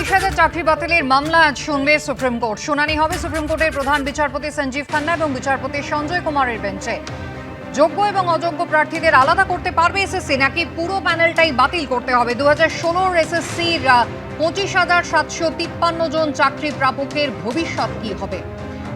চব্বিশ হাজার চাকরি বাতিলের মামলা আজ শুনবে সুপ্রিম কোর্ট। শুনানি হবে সুপ্রিম কোর্টের প্রধান বিচারপতি সঞ্জীব খান্না এবং বিচারপতি সঞ্জয় কুমারের বেঞ্চে। যোগ্য এবং অযোগ্য প্রার্থীদের আলাদা করতে পারবে এসএসসি, নাকি পুরো প্যানেলটাই বাতিল করতে হবে? দু হাজার ষোলোর এসএসসির পঁচিশ হাজার সাতশো তিপ্পান্ন জন চাকরি প্রাপকের ভবিষ্যৎ কি হবে?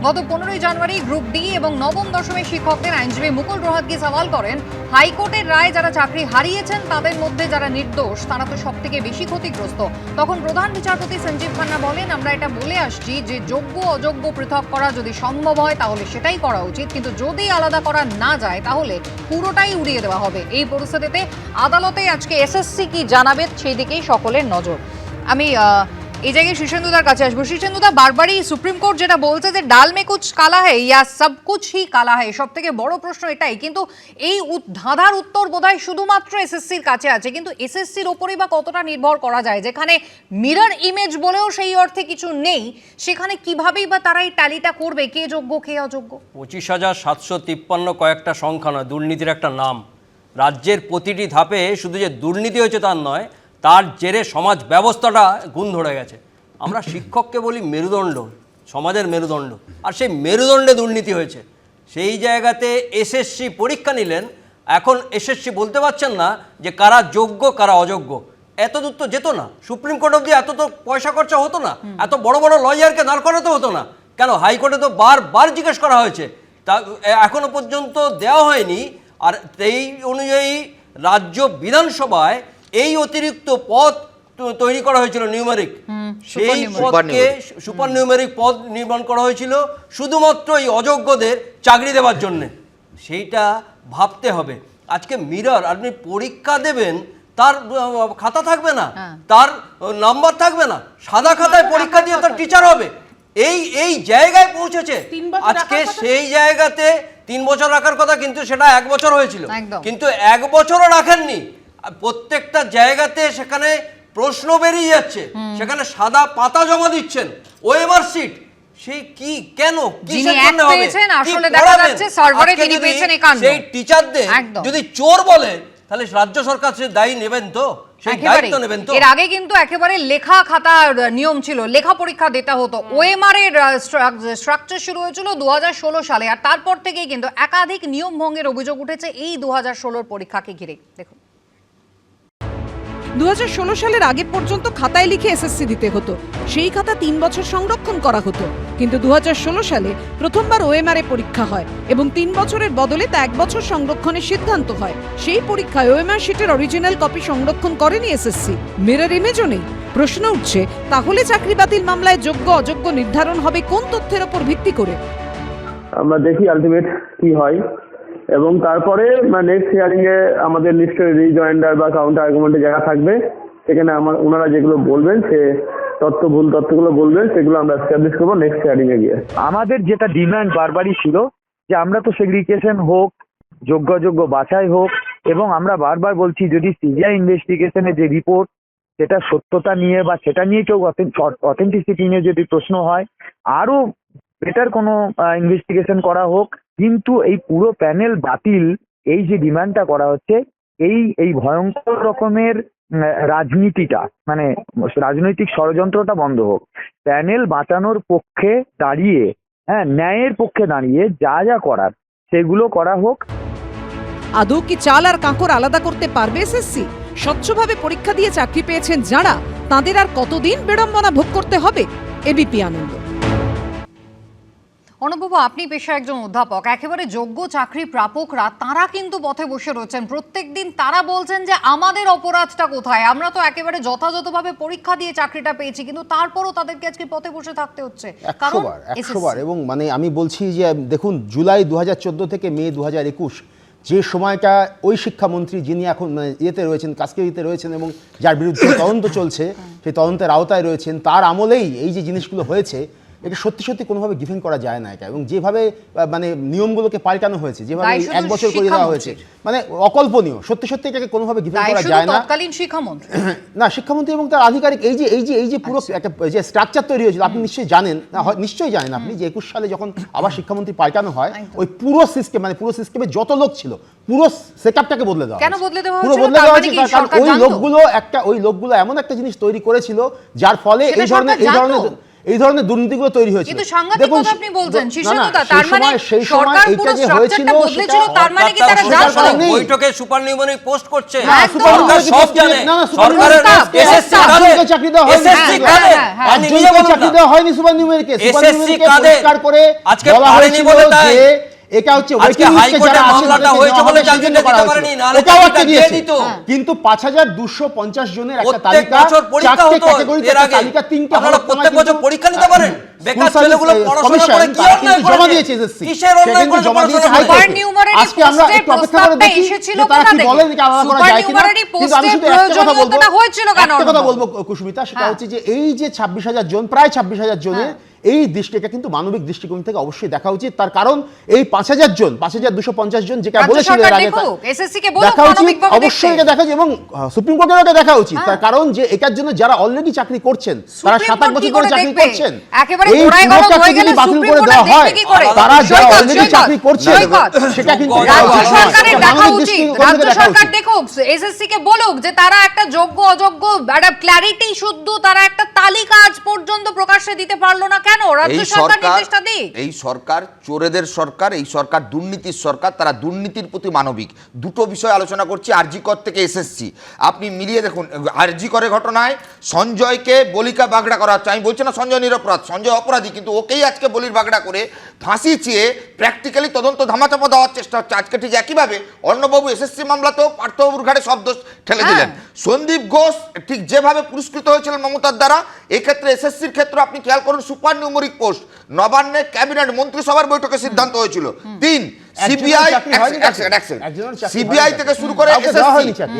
গত পনেরোই জানুয়ারি গ্রুপ ডি এবং নবম দশমের শিক্ষকদের আইনজীবী মুকুল রোহাতগি সওয়াল করেন, হাইকোর্টের রায় যারা চাকরি হারিয়েছেন তাদের মধ্যে যারা নির্দোষ, তারা তো সব থেকে বেশি ক্ষতিগ্রস্ত। তখন প্রধান বিচারপতি সঞ্জীব খান্না বলেন, আমরা এটা বলে আসছি যে যোগ্য, অযোগ্য পৃথক করা যদি সম্ভব হয়, তাহলে সেটাই করা উচিত। কিন্তু যদি আলাদা করা না যায়, তাহলে পুরোটাই উড়িয়ে দেওয়া হবে। এই পরিস্থিতিতে আদালতে আজকে এসএসসি কি জানাবে, সেই দিকেই সকলের নজর। আমি এই জায়গায় শীর্ষেন্দুদার কাছে আসব। শীর্ষেন্দুদা, বারবারই সুপ্রিম কোর্ট যেটা বলছে যে ডাল মে কুচ কালা হয় ইয়া সব কুছ হি কালা হয় সব থেকে বড় প্রশ্ন এটাই, কিন্তু এই ধাঁধার উত্তর বোধহয় শুধুমাত্র এসএসসির কাছে আছে। কিন্তু এসএসসির ওপরেই বা কতটা নির্ভর করা যায়, যেখানে মিরর ইমেজ বলেও সেই অর্থে কিছু নেই, সেখানে কিভাবেই বা তারা এই ট্যালিটা করবে, কে যোগ্য, কে অযোগ্য? পঁচিশ হাজার সাতশো তিপ্পান্ন কয়েকটা সংখ্যা নয়, দুর্নীতির একটা নাম। রাজ্যের প্রতিটি ধাপে শুধু যে দুর্নীতি হয়েছে তার নয় তার জেরে সমাজ ব্যবস্থাটা গুণ ধরে গেছে। আমরা শিক্ষককে বলি মেরুদণ্ড, সমাজের মেরুদণ্ড। আর সেই মেরুদণ্ডে দুর্নীতি হয়েছে। সেই জায়গাতে এসএসসি পরীক্ষা নিলেন, এখন এসএসসি বলতে পারছেন না যে কারা যোগ্য, কারা অযোগ্য। এত দূর তো যেত না। সুপ্রিম কোর্ট অব্দি এত তো পয়সা খরচা হতো না। এত বড় বড় লয়ারকে দাঁড় করাতে হতো না। কেন? হাইকোর্টে তো বারবার জিজ্ঞেস করা হয়েছে। তা এখনও পর্যন্ত দেওয়া হয়নি। আর এই অনুযায়ী রাজ্য বিধানসভায় এই অতিরিক্ত পদ তো- তৈরি করা হয়েছিল নিউমেরিক। সেই পদকে সুপার নিউমেরিক। পদ নির্মাণ করা হয়েছিল শুধুমাত্র এই অযোগ্যদের চাকরি দেওয়ার জন্যে। সেইটা ভাবতে হবে। আজকে মিরর আপনি পরীক্ষা দেবেন তার খাতা থাকবে না হ্যাঁ। তার নাম্বার থাকবে না সাদা খাতায় পরীক্ষা দিয়ে তার টিচার হবে। এই এই জায়গায় পৌঁছেছে। আজকে সেই জায়গাতে তিন বছর রাখার কথা কিন্তু সেটা এক বছর হয়েছিল। কিন্তু এক বছরও রাখেননি। প্রত্যেকটা জায়গাতে সেখানে প্রশ্ন বেরিয়ে যাচ্ছে। সেখানে সাদা পাতা জমা দিচ্ছেন। ওএমআর সিট সেই কি কেন? যিনি কিসের এক জন্য হবে? পেয়েছেন, কি আসলে দেখা যাচ্ছে সার্ভারে তিনি পেয়েছেন সেই টিচারদের যদি চোর বলে তাহলে রাজ্য সরকার সে দায়ী নেবেন তো? এর আগে কিন্তু একেবারে লেখা খাতার নিয়ম ছিল লেখা পরীক্ষা দিতে হতো। ওএমআর এর স্ট্রাকচার শুরু হয়েছিল দু হাজার ষোলো সালে আর তারপর থেকেই কিন্তু একাধিক নিয়ম ভঙ্গের অভিযোগ উঠেছে এই দু হাজার ষোলোর পরীক্ষাকে ঘিরে। দেখুন। দু সালের আগে পর্যন্ত খাতায় লিখে এসএসসি দিতে হতো। সেই খাতা তিন বছর সংরক্ষণ করা হতো। কিন্তু দু সালে প্রথমবার ওএমআর এ পরীক্ষা হয় এবং তিন বছরের বদলে তা এক বছর সংরক্ষণের সিদ্ধান্ত হয়। সেই পরীক্ষায় ওএমআর শিটের অরিজিনাল কপি সংরক্ষণ করেনি এসএসসি। মিরর ইমেজও নেই। প্রশ্ন উঠছে, তাহলে চাকরি বাতিল মামলায় যোগ্য অযোগ্য নির্ধারণ হবে কোন তথ্যের ওপর ভিত্তি করে? আমরা দেখি আলটিমেট কি হয়। এবং তারপরে নেক্সট হিয়ারিং এ আমাদের নিশ্চয়ই রিজয়েন্ডার বা কাউন্টার আর্গুমেন্টে জায়গা থাকবে, সেখানে আমার ওনারা যেগুলো বলবেন, সে তথ্য ভুল তথ্যগুলো বলবেন, সেগুলো আমরা এস্টাবলিশ করব নেক্সট হিয়ারিং এ গিয়ে। আমাদের যেটা ডিমান্ড বারবারই ছিল, যে আমরা তো সেগ্রিগেশন হোক যোগ্য যোগ্য বাছাই হোক, এবং আমরা বারবার বলছি, যদি সিবিআই ইনভেস্টিগেশনে যে রিপোর্ট সেটা সত্যতা নিয়ে বা সেটা নিয়ে কেউ অথেন্টিসিটি নিয়ে যদি প্রশ্ন হয় আরও বেটার কোনো ইনভেস্টিগেশন করা হোক। কিন্তু এই পুরো প্যানেল বাতিল, এই যে ডিমান্ডটা করা হচ্ছে, এই এই ভয়ঙ্কর রকমের রাজনীতিটা মানে রাজনৈতিক ষড়যন্ত্রটা বন্ধ হোক। প্যানেল বাঁচানোর পক্ষে দাঁড়িয়ে হ্যাঁ ন্যায়ের পক্ষে দাঁড়িয়ে যা যা করার, সেগুলো করা হোক। আদৌ কি চাল আর কাঁকর আলাদা করতে পারবে এসএসসি? স্বচ্ছভাবে পরীক্ষা দিয়ে চাকরি পেয়েছেন যারা, তাদের আর কতদিন বিড়ম্বনা ভোগ করতে হবে? এবিপি আনন্দ। অনুপবাবু আপনি পেশায় একজন অধ্যাপক। একেবারে যোগ্য চাকরি প্রাপকরা তারা কিন্তু পথে বসে রয়েছেন। প্রত্যেকদিন তারা বলছেন যে আমাদের অপরাধটা কোথায়? আমরা তো একেবারে যথাযথভাবে পরীক্ষা দিয়ে চাকরিটা পেয়েছি কিন্তু তারপরও তাদেরকে আজকে পথে বসে থাকতে হচ্ছে। একশো বার এবং মানে আমি বলছি যে দেখুন জুলাই দু হাজার চোদ্দ থেকে মে দু হাজার একুশ যে সময়টা ওই শিক্ষামন্ত্রী যিনি এখন মানে ইয়েতে রয়েছেন কাস্কিতে রয়েছেন এবং যার বিরুদ্ধে তদন্ত চলছে সেই তদন্তের আওতায় রয়েছেন তার আমলেই এই যে জিনিসগুলো হয়েছে এটা সত্যি সত্যি কোনোভাবে গিভেন করা যায় না এটা। এবং যেভাবে মানে নিয়মগুলোকে পাল্টানো হয়েছে যেভাবে এক বছর করে দেওয়া হয়েছে মানে অকল্পনীয়। সত্যি সত্যি এটাকে কোনোভাবে গিভেন করা যায় না। তৎকালীন শিক্ষামন্ত্রী। না শিক্ষামন্ত্রী এবং তার আধিকারিক এই যে এই যে এই যে পুরো আচ্ছা। একটা যে স্ট্রাকচার তৈরি হয়েছিল আপনি নিশ্চয়ই জানেন না, হয়- নিশ্চয়ই জানেন আপনি যে একুশ সালে যখন আবার শিক্ষামন্ত্রী পাল্টানো হয় ওই পুরো সিস্টেম মানে পুরো সিস্টেমে যত লোক ছিল পুরো সেটআপটাকে বদলে দেওয়া কেন বদলে দেওয়া পুরো বদলে দেওয়া মানে হয়েছে কারণ ওই লোকগুলো একটা ওই লোকগুলো এমন একটা জিনিস তৈরি করেছিল যার ফলে এই ধরনের এই ধরনের? এই ধরনের দুর্নীতিগুলো তৈরি হয়েছে কিন্তু সাংঘাতিক দেখুন, কথা আপনি বলছেন। সেই তার মানে সেই সময় সরকার পুরো যে হয়েছিল বদলেছিল, তার মানে কি তারা যা জানতো? সরকার বৈঠকে সুপার নিউমনি পোস্ট করছে সুপার সরকার সব জানে সরকারের এসএসসি কাদের চাকরি দেওয়া হয়নি। এসএসসি হ্যাঁ, কাদের আজকে হ্যাঁ। নিজে একজনকে বলুন চাকরি দেওয়া হয়নি সুপার নিউমারিকে সুপার নিউমারিকে কাদের? করে আজকে বলা হয়েছিল যে এটা হচ্ছে যারা মামলাটা হয়েছে বলে দিতে পারেনি, ওটাও দিয়েছে। কিন্তু পঞ্চাশ জনের একটা তালিকা বছর পরীক্ষা চারটে হতো। ক্যাটাগরিতে একটা তালিকা তিনটে আপনারা প্রত্যেক বছর পরীক্ষা নিতে পারেন। বেকার ছেলেগুলো পড়াশোনা করে কি অন্যায় জমা দিয়েছে SSC কিসের অন্যায় কিন্তু জমা দিয়েছে সুপার হাইকোর্টে। আজকে আমরা একটু অপেক্ষা করে দেখি এসেছিল তারা কি বলেন এটা আলাদা করা যায় কিনা। কিন্তু আমি শুধু একটা কথা বলব হয়েছিল কেন? একটা কথা বলব কুসুমিতা সেটা হ্যাঁ। হচ্ছে যে এই যে ছাব্বিশ হাজার জন প্রায় ছাব্বিশ হাজার জনের এই দৃষ্টিটা কিন্তু মানবিক দৃষ্টিকোণ থেকে অবশ্যই দেখা উচিত। তার কারণ এই পাঁচ হাজার জন পাঁচ হাজার দুশো পঞ্চাশ জন যেটা বলেছিল এর আগে দেখা উচিত অবশ্যই এটা দেখা উচিত এবং সুপ্রিম কোর্টের এটা দেখা উচিত। তার কারণ যে এটার জন্য যারা অলরেডি চাকরি করছেন তারা সাত আট বছর ধরে করে চাকরি করছেন এই হয়ে যদি বাতিল করে দেওয়া হয় তারা যারা অলরেডি চাকরি করছেন সেটা কিন্তু রাজ্য সরকার। দেখুক এসএসসি কে বলুক যে তারা একটা যোগ্য অযোগ্য একটা ক্ল্যারিটি শুদ্ধ তারা একটা তালিকা আজ পর্যন্ত প্রকাশ্যে দিতে পারল না। কেন রাজ্য এই সরকার সরকার নির্দেশটা দিক। এই সরকার চোরেদের সরকার এই সরকার দুর্নীতির সরকার তারা দুর্নীতির প্রতি মানবিক। দুটো বিষয় আলোচনা করছি আরজিকর থেকে এসএসসি। আপনি মিলিয়ে দেখুন আরজিকরের ঘটনায় সঞ্জয়কে বলিকা বাগড়া করা হচ্ছে। আমি বলছি না সঞ্জয় নিরপরাধ সঞ্জয় অপরাধী কিন্তু ওকেই আজকে বলির বাগড়া করে ফাঁসি চেয়ে প্র্যাকটিক্যালি তদন্ত ধামাচাপা দেওয়ার চেষ্টা হচ্ছে। আজকে ঠিক একইভাবে অর্ণবাবু এসএসসি মামলাতেও পার্থবাবুর ঘাড়ে সব দোষ ঠেলে দিলেন। সন্দীপ ঘোষ ঠিক যেভাবে পুরস্কৃত হয়েছিলেন মমতার দ্বারা এক্ষেত্রে এসএসসির ক্ষেত্রে আপনি খেয়াল করুন সুপার নিউমরিক পোস্ট নবান্নে ক্যাবিনেট মন্ত্রিসভার বৈঠকে সিদ্ধান্ত হয়েছিল। তিন সিবিআই থেকে শুরু করে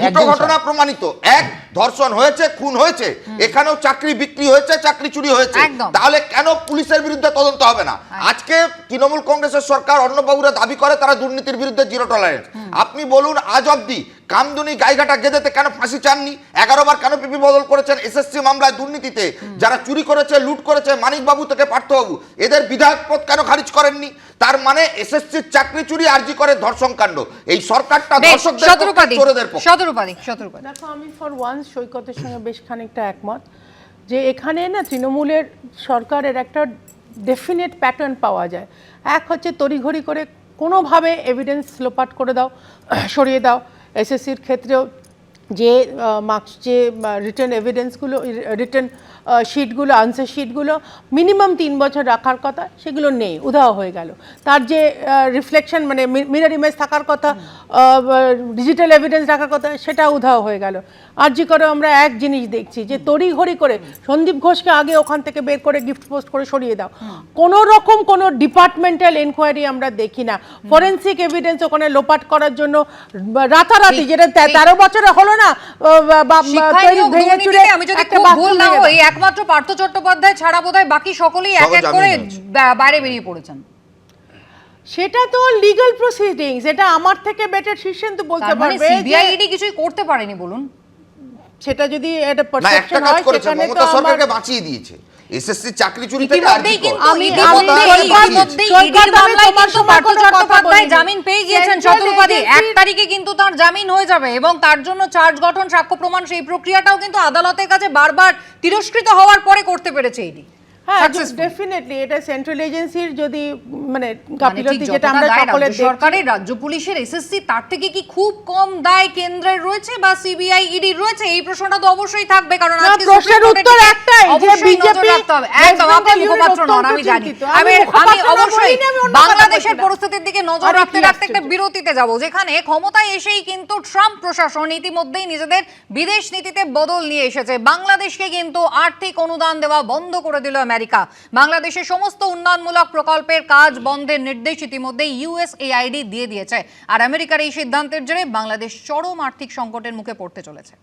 দুটো ঘটনা প্রমাণিত। এক ধর্ষণ হয়েছে খুন হয়েছে এখানেও চাকরি বিক্রি হয়েছে চাকরি চুরি হয়েছে। তাহলে কেন পুলিশের বিরুদ্ধে তদন্ত হবে না? আজকে তৃণমূল কংগ্রেসের সরকার অন্নবাবুরা দাবি করে তারা দুর্নীতির বিরুদ্ধে জিরো টলারেন্স আপনি বলুন আজ অব্দি কামদুনি গাইঘাটা গেদেতে কেন ফাঁসি চাননি? এগারো বার কেন পিপি বদল করেছেন এসএসসি মামলায় দুর্নীতিতে? যারা চুরি করেছে লুট করেছে মানিকবাবু থেকে পার্থবাবু এদের বিধায়ক পদ কেন খারিজ করেননি? তার মানে এসএসসির চাকরি চুরি আরজি করে ধর্ষণ কাণ্ড। এই সরকারটা পক্ষে, চোরেদের পক্ষে। শতরূপাদি শতরূপাদি দেখো আমি ফর ওয়ান্স সৈকতের সঙ্গে বেশ খানিকটা একমত যে এখানে না তৃণমূলের সরকারের একটা ডেফিনেট প্যাটার্ন পাওয়া যায়। এক হচ্ছে তড়িঘড়ি করে কোনোভাবে এভিডেন্স লোপাট করে দাও সরিয়ে দাও। এসএসসির ক্ষেত্রেও যে মার্কস যে রিটার্ন এভিডেন্সগুলো রিটার্ন শিটগুলো আনসার শিটগুলো মিনিমাম তিন বছর রাখার কথা সেগুলো নেই উধাও হয়ে গেল। তার যে রিফ্লেকশন মানে মিরার ইমেজ থাকার কথা ডিজিটাল এভিডেন্স রাখার কথা সেটা উধাও হয়ে গেল। আর জি করে আমরা এক জিনিস দেখছি যে তড়ি ঘড়ি করে সন্দীপ ঘোষকে আগে ওখান থেকে বের করে গিফট পোস্ট করে সরিয়ে দাও। কোনো রকম কোনো ডিপার্টমেন্টাল এনকোয়ারি আমরা দেখি না। ফরেন্সিক এভিডেন্স ওখানে লোপাট করার জন্য রাতারাতি যেটা তেরো বছরে হলো না ভেঙে একটা একমাত্র পার্থ চট্টোপাধ্যায় ছাড়া বোধহয় বাকি সকলেই এক এক করে বাইরে বেরিয়ে পড়েছেন। সেটা তো লিগ্যাল প্রসিডিং এটা আমার থেকে বেটার শীর্ষেন্দু বলতে মানে পারবে সিবিআইডি সিবিআই ইডি কিছুই করতে পারেনি বলুন। সেটা যদি একটা না পারসেপশন হয় সেখানে তো সরকারকে বাঁচিয়ে দিয়েছে। এসএসসি চাকরি চুরি থেকে আর কি আমি- জামিন পেয়ে গিয়েছেন শতরূপাদি এক তারিখে কিন্তু তার জামিন হয়ে যাবে এবং তার জন্য চার্জ গঠন সাক্ষ্য প্রমাণ সেই প্রক্রিয়াটাও কিন্তু আদালতের কাছে বারবার তিরস্কৃত হওয়ার পরে করতে পেরেছে ইডি। হ্যাঁ। ডেফিনেটলি এটা সেন্ট্রাল এজেন্সির যদি মানে মানে গাফিলতি যেটা আমরা সকলে সরকারের রাজ্য পুলিশের এসএসসি তার থেকে কি খুব কম দায় কেন্দ্রের রয়েছে বা সিবিআই ইডি রয়েছে? এই প্রশ্নটা তো অবশ্যই থাকবে কারণ আজকে প্রশ্নের উত্তর একটাই, যে। West একদম আপনি মুখপাত্র নন আমি জানি। আমি আমি অবশ্যই বাংলাদেশের পরিস্থিতির দিকে নজর রাখতে রাখতে একটা বিরতিতে যাব যেখানে ক্ষমতায় এসেই কিন্তু ট্রাম্প প্রশাসন ইতিমধ্যেই নিজেদের বিদেশ নীতিতে বদল নিয়ে এসেছে। বাংলাদেশকে কিন্তু আর্থিক অনুদান দেওয়া বন্ধ করে দিল আমেরিকা। বাংলাদেশের সমস্ত উন্নয়নমূলক প্রকল্পের কাজ বন্ধের নির্দেশ ইতিমধ্যে ইউএসএআইডি দিয়ে দিয়েছে। আর আমেরিকার এই সিদ্ধান্তের জেরে বাংলাদেশ চরম আর্থিক সংকটের মুখে পড়তে চলেছে।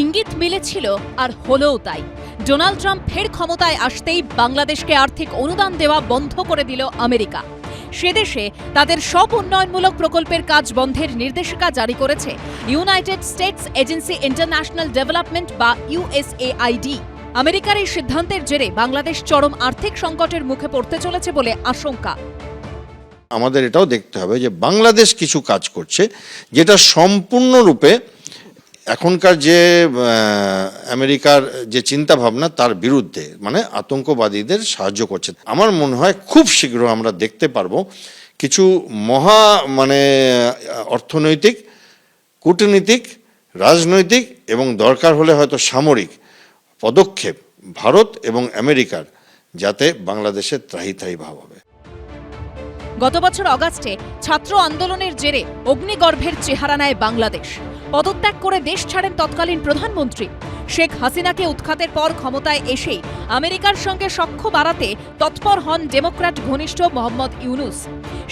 ইঙ্গিত মিলেছিল আর হলোও তাই। ডোনাল্ড ট্রাম্প ফের ক্ষমতায় আসতেই বাংলাদেশকে আর্থিক অনুদান দেওয়া বন্ধ করে দিল আমেরিকা। সে দেশে তাদের সব উন্নয়নমূলক প্রকল্পের কাজ বন্ধের নির্দেশিকা জারি করেছে United States agency international development বা ইউএসএআইডি আমেরিকার এই সিদ্ধান্তের জেরে বাংলাদেশ চরম আর্থিক সংকটের মুখে পড়তে চলেছে বলে আশঙ্কা। আমাদের এটাও দেখতে হবে যে বাংলাদেশ কিছু কাজ করছে যেটা সম্পূর্ণরূপে এখনকার যে আমেরিকার যে চিন্তা ভাবনা তার বিরুদ্ধে মানে আতঙ্কবাদীদের সাহায্য করছে। আমার মনে হয় খুব শীঘ্র আমরা দেখতে পারব কিছু মহা মানে অর্থনৈতিক, কূটনীতিক, রাজনৈতিক এবং দরকার হলে হয়তো সামরিক পদক্ষেপ ভারত এবং আমেরিকার যাতে বাংলাদেশের ত্রাহি ত্রাহি ভাব হবে। গত বছর অগাস্টে ছাত্র আন্দোলনের জেরে অগ্নিগর্ভের চেহারা নেয় বাংলাদেশ। পদত্যাগ করে দেশ ছাড়েন তৎকালীন প্রধানমন্ত্রী। শেখ হাসিনাকে উৎখাতের পর ক্ষমতায় এসেই আমেরিকার সঙ্গে সখ্য বাড়াতে তৎপর হন ডেমোক্র্যাট ঘনিষ্ঠ মোহাম্মদ ইউনুস।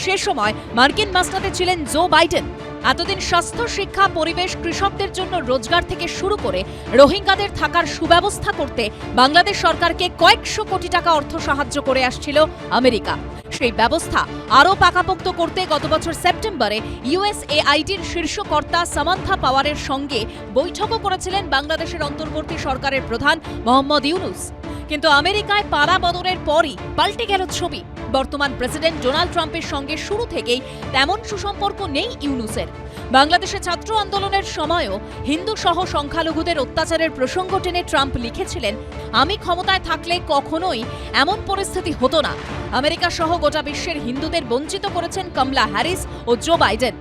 সে সময় মার্কিন মাস্টাতে ছিলেন জো বাইডেন। এতদিন স্বাস্থ্য, শিক্ষা, পরিবেশ, কৃষকদের জন্য রোজগার থেকে শুরু করে রোহিঙ্গাদের থাকার সুব্যবস্থা করতে বাংলাদেশ সরকারকে কয়েকশো কোটি টাকা অর্থ সাহায্য করে আসছিল আমেরিকা। সেই ব্যবস্থা আরও পাকাপোক্ত করতে গত বছর সেপ্টেম্বরে ইউএসএআইডির শীর্ষ কর্তা সামান্থা পাওয়ারের সঙ্গে বৈঠকও করেছিলেন বাংলাদেশের অন্তর্বর্তী সরকারের প্রধান মোহাম্মদ ইউনুস। কিন্তু আমেরিকায় পাড়া বদরের পরই পাল্টে গেল ছবি। বর্তমান প্রেসিডেন্ট ডোনাল্ড ট্রাম্পের সঙ্গে শুরু থেকেই তেমন সুসম্পর্ক নেই ইউনুসের। বাংলাদেশে ছাত্র আন্দোলনের সময়ও হিন্দু সহ সংখ্যালঘুদের অত্যাচারের প্রসঙ্গ টেনে ট্রাম্প লিখেছিলেন, আমি ক্ষমতায় থাকলে কখনোই এমন পরিস্থিতি হতো না। আমেরিকা সহ গোটা বিশ্বের হিন্দুদের বঞ্চিত করেছেন কমলা হ্যারিস ও জো বাইডেন।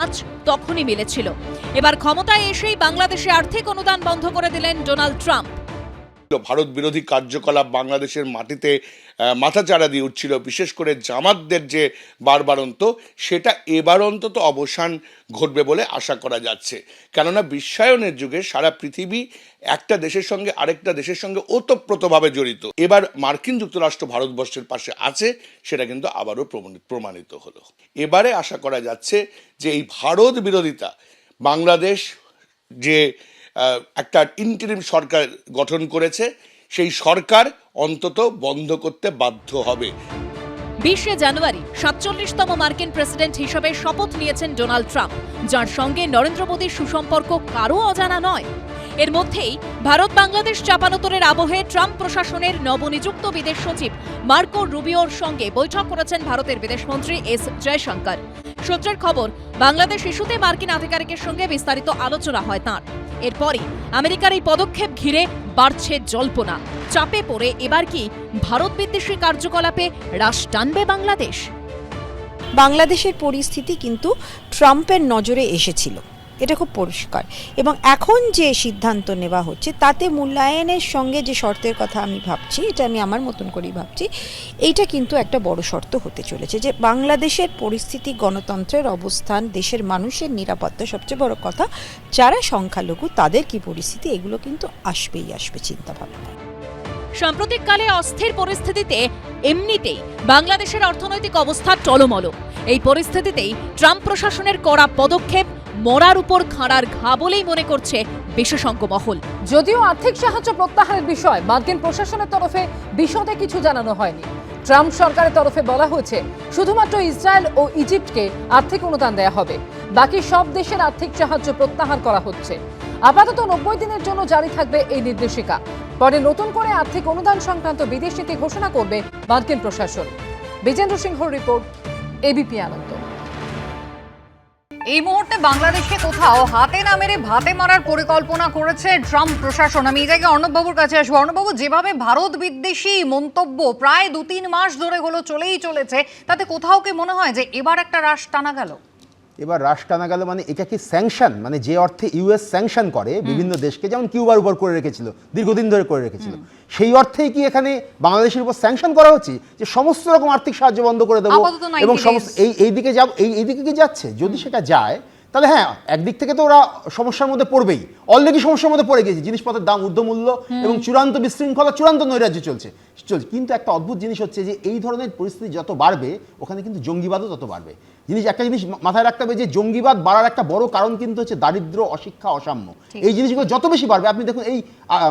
আজ তখনই মিলেছিল। এবার ক্ষমতায় এসেই বাংলাদেশে আর্থিক অনুদান বন্ধ করে দিলেন ডোনাল্ড ট্রাম্প। ভারত বিরোধী কার্যকলাপ বাংলাদেশের মাটিতে মাথাচাড়া দিয়ে উঠছিল। বিশেষ করে জামাতদের যে বারবারন্ত, সেটা এবার অন্তত অবসান ঘটবে বলে আশা করা যাচ্ছে। কেননা বিশ্বায়নের যুগে সারা পৃথিবী একটা দেশের সঙ্গে আরেকটা দেশের সঙ্গে ওতপ্রোতভাবে জড়িত। এবার মার্কিন যুক্তরাষ্ট্র ভারতবর্ষের পাশে আছে, সেটা কিন্তু আবারও প্রমাণিত- হলো। এবারে আশা করা যাচ্ছে যে এই ভারত বিরোধিতা, বাংলাদেশ যে একটা ইন্টারিম সরকার গঠন করেছে, সেই সরকার অন্তত বন্ধ করতে বাধ্য হবে। বিশে জানুয়ারি সাতচল্লিশতম মার্কিন প্রেসিডেন্ট হিসেবে শপথ নিয়েছেন ডোনাল্ড ট্রাম্প, যার সঙ্গে নরেন্দ্র মোদীর সুসম্পর্ক কারও অজানা নয়। এর মধ্যেই ভারত বাংলাদেশ চাপানোতরের আবহে ট্রাম্প প্রশাসনের নবনিযুক্ত বিদেশ সচিব মার্কো রুবিওর সঙ্গে বৈঠক করেছেন ভারতের বিদেশমন্ত্রী এস জয়শঙ্কর। সূত্রের খবর, বাংলাদেশ ইস্যুতে মার্কিন আধিকারিকের সঙ্গে বিস্তারিত আলোচনা হয় তাঁর। এরপরই আমেরিকার এই পদক্ষেপ ঘিরে বাড়ছে জল্পনা। চাপে পড়ে এবার কি ভারত বিদ্বেষী কার্যকলাপে হ্রাস টানবে বাংলাদেশ? বাংলাদেশের পরিস্থিতি কিন্তু ট্রাম্পের নজরে এসেছিল। এটা খুব পরিষ্কার। এবং এখন যে সিদ্ধান্ত নেওয়া হচ্ছে, তাতে মূল্যায়নের সঙ্গে যে শর্তের কথা আমি ভাবছি, এটা আমি আমার মতন করেই ভাবছি, এইটা কিন্তু একটা বড় শর্ত হতে চলেছে যে বাংলাদেশের পরিস্থিতি, গণতন্ত্রের অবস্থান, দেশের মানুষের নিরাপত্তা সবচেয়ে বড় কথা, যারা সংখ্যালঘু, তাদের কি পরিস্থিতি, এগুলো কিন্তু আসবেই আসবে চিন্তাভাবনা। সাম্প্রতিককালে অস্থির পরিস্থিতিতে এমনিতেই বাংলাদেশের অর্থনৈতিক অবস্থা টলমল। এই পরিস্থিতিতেই ট্রাম্প প্রশাসনের করা পদক্ষেপ মরার উপর খাঁড়ার ঘা বলেই মনে করছে বিশেষজ্ঞ মহল। যদিও আর্থিক সাহায্য প্রত্যাহারের বিষয়, মার্কিন প্রশাসনের তরফে বিশদে কিছু জানানো হয়নি। ট্রাম্প সরকারের তরফে বলা হয়েছে, শুধুমাত্র ইসরায়েল ও ইজিপ্টকে আর্থিক অনুদান দেয়া হবে। বাকি সব দেশের আর্থিক সাহায্য প্রত্যাহার করা হচ্ছে। আপাতত নব্বই দিনের জন্য জারি থাকবে এই নির্দেশিকা। পরে নতুন করে আর্থিক অনুদান সংক্রান্ত বিদেশ নীতি ঘোষণা করবে মার্কিন প্রশাসন। বিজেন্দ্র সিংহর রিপোর্ট, এবিপি আনন্দ। এই মুহূর্তে বাংলাদেশে কোথাও হাতে না মেরে ভাতে মারার পরিকল্পনা করেছে ট্রাম্প প্রশাসন। আমি এই জায়গায় অর্ণববাবুর কাছে আসব। অর্ণববাবু, যেভাবে ভারত বিদ্বেষী মন্তব্য প্রায় দু তিন মাস ধরে হলো চলেই চলেছে, তাতে কোথাও কি মনে হয় যে এবার একটা রাশ টানা গেল? এবার রাশ টানা গেল মানে এটা কি স্যাংশন মানে যে অর্থে ইউএস স্যাংশন করে বিভিন্ন দেশকে যেমন কিউবার উপর করে রেখেছিল দীর্ঘদিন ধরে করে রেখেছিল। সেই অর্থেই কি এখানে বাংলাদেশের উপর স্যাংশন করা হচ্ছে? যে সমস্ত রকম আর্থিক সাহায্য বন্ধ করে দেবো এবং সমস্ত এই এই দিকে যাব এই এই দিকে কি যাচ্ছে? যদি সেটা যায় তাহলে হ্যাঁ একদিক থেকে তো ওরা সমস্যার মধ্যে পড়বেই। অলরেডি সমস্যার মধ্যে পড়ে গেছে জিনিসপত্রের দাম ঊর্ধ্বমূল্য এবং চূড়ান্ত বিশৃঙ্খলা চূড়ান্ত নৈরাজ্য চলছে চলছে। কিন্তু একটা অদ্ভুত জিনিস হচ্ছে যে এই ধরনের পরিস্থিতি যত বাড়বে ওখানে কিন্তু জঙ্গিবাদও তত বাড়বে। জিনিস একটা জিনিস মাথায় রাখতে হবে যে জঙ্গিবাদ বাড়ার একটা বড় কারণ কিন্তু হচ্ছে দারিদ্র অশিক্ষা অসাম্য। এই জিনিসগুলো যত বেশি বাড়বে আপনি দেখুন এই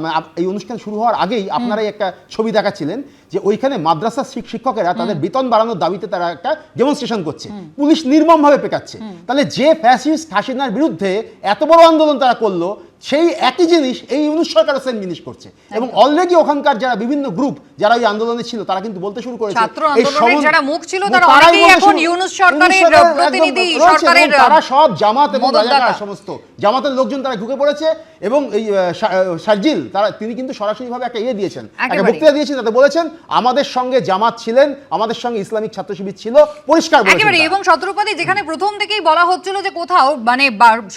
মানে এই অনুষ্ঠান শুরু হওয়ার আগেই আপনারাই একটা ছবি দেখাচ্ছিলেন যে ওইখানে মাদ্রাসা শিক্ষকেরা তাদের বেতন বাড়ানোর দাবিতে তারা একটা ডেমনস্ট্রেশন করছে। পুলিশ নির্মমভাবে পেকাচ্ছে। তাহলে যে ফ্যাসিস্ট হাসিনার বিরুদ্ধে এত বড় আন্দোলন তারা করল সেই একই জিনিস এই ইউনুস সরকারও সেম জিনিস করছে। এবং অলরেডি ওখানকার যারা বিভিন্ন গ্রুপ যারা ওই আন্দোলনে ছিল তারা কিন্তু বলতে শুরু করেছে ছাত্র আন্দোলনের যারা মুখ ছিল তারা অনেকেই এখন ইউনুস সরকারের প্রতিনিধি, সরকারের, তারা সব জামাত এবং রাজাকার সমস্ত জামাতের লোকজন তারা ঢুকে পড়েছে এবং এই শারজিল তারা তিনি কিন্তু সরাসরিভাবে একটা ইয়ে দিয়েছেন একটা বক্তৃতা দিয়েছেন তাতে বলেছেন আমাদের সঙ্গে জামাত ছিলেন আমাদের সঙ্গে ইসলামিক ছাত্র শিবির ছিল পরিষ্কার একেবারে এবং শত্রুপাতি যেখানে প্রথম থেকেই বলা হচ্ছিল যে কোথাও মানে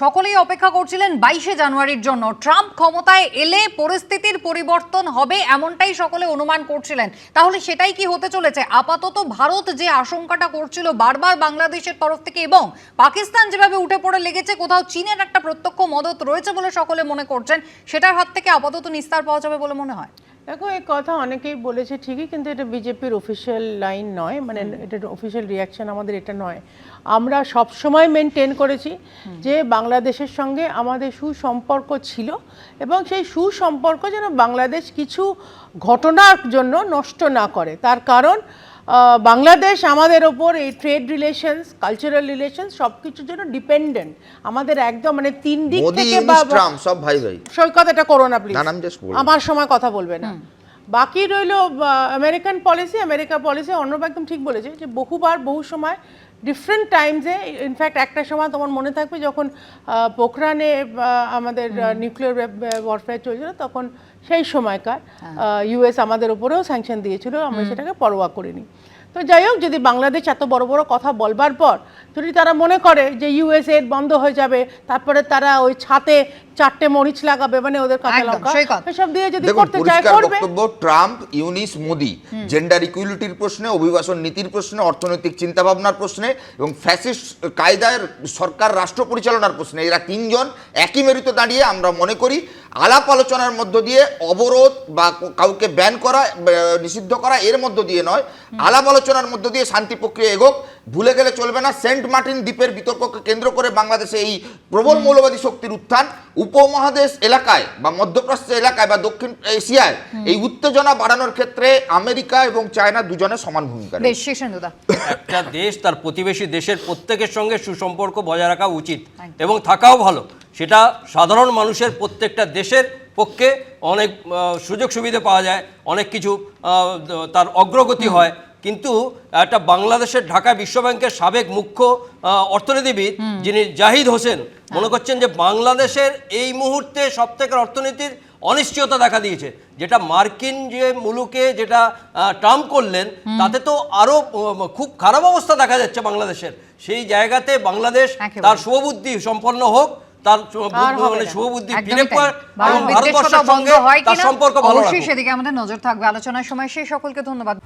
সকলেই অপেক্ষা করছিলেন বাইশে জানুয়ারির জন্য। ট্রাম্প ক্ষমতায় এলে পরিস্থিতির পরিবর্তন হবে এমনটাই সকলে অনুমান করছিলেন। তাহলে সেটাই কি হতে চলেছে? আপাতত ভারত যে আশঙ্কাটা করছিল বারবার বাংলাদেশের তরফ থেকে এবং পাকিস্তান যেভাবে উঠে পড়ে লেগেছে কোথাও চীনের একটা প্রত্যক্ষ মদত রয়েছে বলে সকলে মনে করছেন সেটার হাত থেকে আপাতত নিস্তার পাওয়া যাবে বলে মনে হয়? দেখো এই কথা অনেকেই বলেছে ঠিকই কিন্তু এটা বিজেপির অফিসিয়াল লাইন নয়। মানে এটা অফিসিয়াল রিয়াকশন আমাদের এটা নয়। আমরা সব সময় মেনটেন করেছি যে বাংলাদেশের সঙ্গে আমাদের সুসম্পর্ক ছিল এবং সেই সুসম্পর্ক যেন বাংলাদেশ কিছু ঘটনার জন্য নষ্ট না করে। তার কারণ বাংলাদেশ আমাদের ওপর এই ট্রেড রিলেশনস কালচারাল রিলেশনস সব কিছুর জন্য ডিপেন্ডেন্ট আমাদের একদম মানে তিন দিক থেকে ট্রাম্প সব ভাই ভাই। সৈকত এটা করো না প্লিজ না, না, আমি just বললাম। আমার সময় কথা বলবে না। বাকি রইল American policy America policy Arnab একদম ঠিক বলেছে যে বহুবার বহু সময় ডিফারেন্ট টাইমসে ইনফ্যাক্ট একটা সময় তোমার মনে থাকবে যখন পোখরানে আমাদের নিউক্লিয়ার ওয়ারফেয়ার চলছিল তখন সেই সময়কার ইউএস আমাদের উপরেও স্যাংশন দিয়েছিল আমরা সেটাকে পরোয়া করিনি। তো যাই হোক যদি বাংলাদেশ এত বড় বড় কথা বলবার পর যদি তারা মনে করে যে ইউএস এড বন্ধ হয়ে যাবে তারপরে তারা ওই ছাতে চারটে মরিচ লাগাবে মানে ওদের কাঁচা লঙ্কা। এসব দিয়ে যদি করতে চায় করবে। বক্তব্য ট্রাম্প ইউনিস মোদি জেন্ডার ইকুইলিটির প্রশ্নে অভিবাসন নীতির প্রশ্নে অর্থনৈতিক চিন্তাভাবনার প্রশ্নে এবং ফ্যাসিস্ট কায়দার সরকার রাষ্ট্র পরিচালনার প্রশ্নে এরা তিনজন একই মেরুতে দাঁড়িয়ে আমরা মনে করি আলাপ আলোচনার মধ্য দিয়ে অবরোধ বা কাউকে ব্যান করা নিষিদ্ধ করা এর মধ্য দিয়ে নয়। আলাপ আলোচনার মধ্য দিয়ে শান্তি প্রক্রিয়া এগোক। ভুলে গেলে চলবে না সেন্ট মার্টিন দ্বীপের বিতর্ককে কেন্দ্র করে বাংলাদেশে এই প্রবল মৌলবাদী শক্তির উত্থান উপমহাদেশ এলাকায় বা মধ্যপ্রাচ্য এলাকায় বা দক্ষিণ এশিয়ায় এই উত্তেজনা বাড়ানোর ক্ষেত্রে আমেরিকা এবং চায়না দুজনে সমান ভূমিকা। একটা দেশ তার প্রতিবেশী দেশের প্রত্যেকের সঙ্গে সুসম্পর্ক বজায় রাখা উচিত এবং থাকাও ভালো। সেটা সাধারণ মানুষের প্রত্যেকটা দেশের পক্ষে অনেক সুযোগ সুবিধা পাওয়া যায় অনেক কিছু তার অগ্রগতি হয়। কিন্তু একটা বাংলাদেশের ঢাকা বিশ্বব্যাংকের সাবেক মুখ্য অর্থনীতিবিদ যিনি জাহিদ হোসেন মনে করছেন যে বাংলাদেশের এই মুহূর্তে সবথেকে অর্থনীতির অনিশ্চয়তা দেখা দিয়েছে। যেটা মার্কিন যে মুলুকে যেটা ট্রাম্প করলেন তাতে তো আরও খুব খারাপ অবস্থা দেখা যাচ্ছে বাংলাদেশের। সেই জায়গাতে বাংলাদেশ। তার শুভবুদ্ধি সম্পন্ন হোক তার মানে না। শুভবুদ্ধি ফিরে পাক এবং ভারতবর্ষের সঙ্গে তার সম্পর্ক ভালো রাখুক। সেদিকে আমাদের নজর থাকবে। আলোচনার সময় সেই সকলকে ধন্যবাদ।